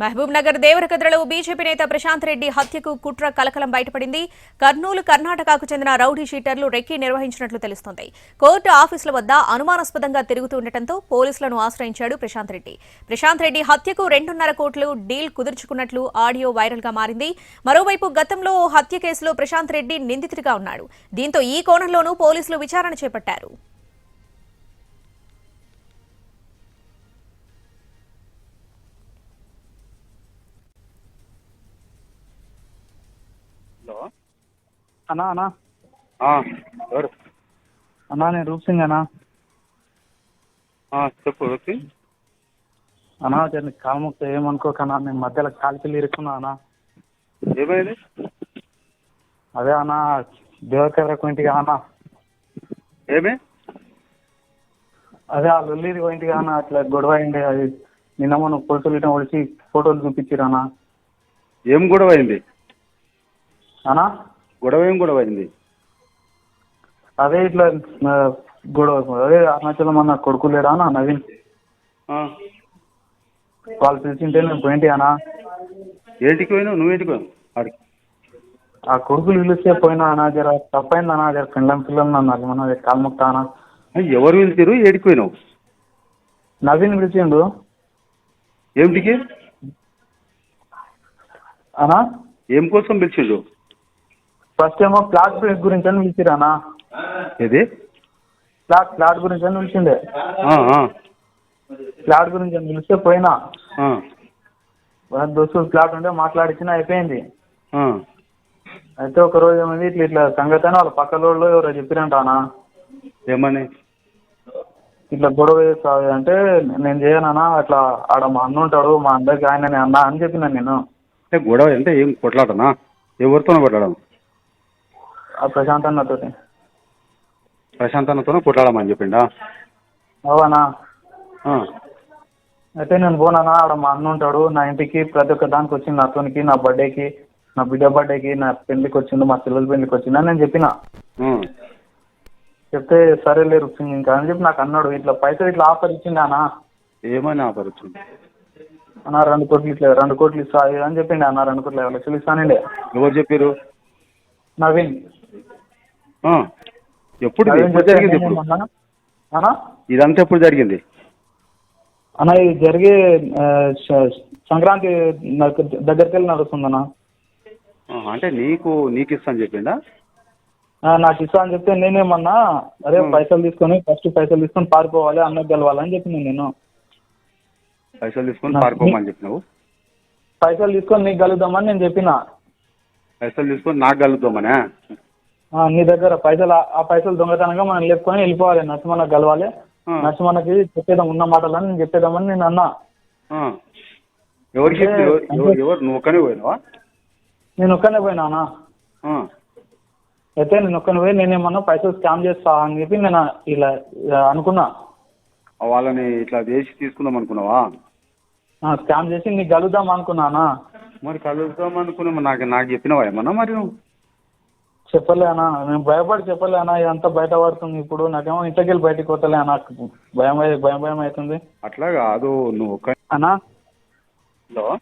Mahabub Nagar దేవరకద్రలో BJP నేత ప్రశాంత్ రెడ్డి హత్యకు కుట్ర కలకలం బయటపడింది. కర్నూలు కర్ణాటకకు చెందిన రౌడీ షీటర్లు రెక్కి నిర్వహించినట్లు తెలుస్తోంది. కోర్టు ఆఫీసుల వద్ద అనుమానాస్పదంగా తిరుగుతుండటంతో పోలీసులను ఆశ్రయించాడు ప్రశాంత్ రెడ్డి. ప్రశాంత్ రెడ్డి హత్యకు రెండున్నర కోట్లు డీల్ కుదుర్చుకున్నట్లు ఆడియో వైరల్గా మారింది. మరోవైపు గతంలో ఓ హత్య కేసులో ప్రశాంత్ రెడ్డి నిందితుడిగా ఉన్నాడు. దీంతో ఈ కోణంలోనూ పోలీసులు విచారణ చేపట్టారు. అన్నా అన్నా. ఎవరు? అన్నా నేను రూప్ సింగ్ అన్నా. చెప్పు వచ్చి అన్నా జర కాల్ముక్త ఏమనుకోకన్నా నేను మధ్యలో కాలికెళ్ళి ఇరుక్కున్నా అన్నా. ఏమైంది? అదే అన్నా దేవకర్రకు ఇంటికి అన్నా. ఏమి? అదే ఆ లొల్లి ఇంటికి అన్నా. అట్లా గొడవ అయింది. అది నిన్న మొన్న పోలీసులు ఇట్లా వచ్చి ఫోటోలు చూపించారు అన్నా. ఏం గొడవ అయింది? అన్నా గొడవ ఏం గొడవ అయింది? అదే ఇట్లా ఆ, గొడవ అదే అరుణాచలం అన్న కొడుకు లేడా అన్న నవీన్? ఆ, వాళ్ళు పిలిచింటే నేను పోయింటి అన్నా. ఏంటికి పోయినావు? నువ్వేంటికి పోయావు ఆడికి. ఆ కొడుకులు పిలిస్తే పోయినా అన్నా జర తప్పైంది అన్నా జర పిల్లలు పిల్లలు అన్నారు మన కాల్ముక్త అన్నా. ఆ, ఎవరు పిలిచారు ఏడికి పోయినావు? నవీన్ పిలిచిండు. ఏమిటికి? అన్నా? ఏం కోసం పిలిచిండు? ఫస్ట్ ఏమో ప్లాట్ గురించి అని పిలిచిరు అన్నా. ఏది? ప్లాట్ ప్లాట్ గురించి అని పిలిచిండే. ప్లాట్ గురించి అని పిలిస్తే పోయినా. దోస్తులు ప్లాట్ ఉంటే మాట్లాడిచ్చిన అయిపోయింది. అయితే ఒక రోజు ఏమైంది ఇట్లా ఇట్లా సంగతి అని వాళ్ళ పక్కన వాళ్ళు ఎవరో చెప్పిరంట అన్న. ఏమని? ఇట్లా గొడవ చేస్తావు అంటే నేను చేయనన్నా అట్లా ఆడ మా అన్న ఉంటాడు మా అందరికి ఆయననే అన్న అని చెప్పిన నేను. అంటే గొడవ అంటే ఏం కొట్లాటనా ఎవరితోనో కొట్లాడడం ఆ ప్రశాంత్ అన్నతోటి ప్రశాంత్ అన్నతోనో కొట్లాడమని చెప్పిండా? అవనా? అయితే నేను పోనానా ఆడ మా అన్న ఉంటాడు నా ఇంటికి ప్రతి ఒక్క దానికి వచ్చింది నా అతనికి నా బర్త్డేకి నా బిడ్డ బర్త్డేకి నా పెళ్ళికి వచ్చిండు మా పిల్లల పెళ్ళికి వచ్చిండు అని నేను చెప్పిన. చెప్తే సరేలే రుక్సింగ్ ఇంకా అని చెప్పి నాకు అన్నాడు ఇట్లా పైసలు ఇట్లా ఆఫర్ ఇచ్చింది అన్న ఏమని ఆఫర్ వచ్చింది అన్న రెండు కోట్లు ఇట్లా రెండు కోట్లు ఇస్తా అని చెప్పిండి అన్న రెండు కోట్లు లక్షలు ఇస్తానండి. ఎవరు చెప్పారు నవీన్. ఎప్పుడు జరిగింది ఇప్పుడు? అన్న ఇదంతా ఎప్పుడు జరిగింది? అన్న ఇది జరిగే సంక్రాంతి దగ్గరికి వెళ్ళి నడుస్తుందన్న. అంటే నీకు నీకు ఇస్తాను చెప్పిండా? ఆ, నాకు ఇస్తా అని చెప్తే నేనేమన్నా అరే. పైసలు తీసుకొని ఫస్ట్ పైసలు తీసుకొని పారిపోవాలి అన్నకు గెలవాలని చెప్పిన నేను. పైసలు తీసుకొని పారిపోమని చెప్పినావు? పైసలు తీసుకొని నీకు కలుద్దామని నేను చెప్పిన. పైసలు తీసుకొని నాకు కలుద్దామనే నీ దగ్గర పైసలు ఆ- పైసలు దొంగతనంగా మనం లేపుకొని వెళ్ళిపోవాలి. నరసింహన్నకు కలవాలి ఆ. నరసింహన్నకి చెప్పేదాం ఉన్న మాటలని నేను చెప్పేదామని నేను అన్నా. ఆ. ఎవరికి అంటే- ఎవరు- ఎవరు- ఎవరు నువ్వు ఒక్కనే పోయినావా? నేను ఒక్కనే పోయినా. అయితే నేను ఒక్కనే పోయి నేనేమన్నా పైసలు స్కామ్ చేస్తా అని చెప్పి నేను ఇలా అనుకున్నా. వాళ్ళని ఇట్లా వేసి తీసుకుందాం అనుకున్నావా? స్కామ్ చేసి నీకు కలుద్దాం అనుకున్నానా మరి కలుద్దాం అనుకున్నా. నాకు నాకు చెప్పినావా ఏమన్నా మరి నువ్వు? చెప్పలే అన్న నేను భయపడి చెప్పలే అన్న ఇదంతా బయట పడుతుంది ఇప్పుడు. నాకేమో ఇంట్లోకి వెళ్ళి బయటికి పోతలే అన్న. భయం భయం భయం అవుతుంది. అట్లా కాదు నువ్వు అన్నా? హలో?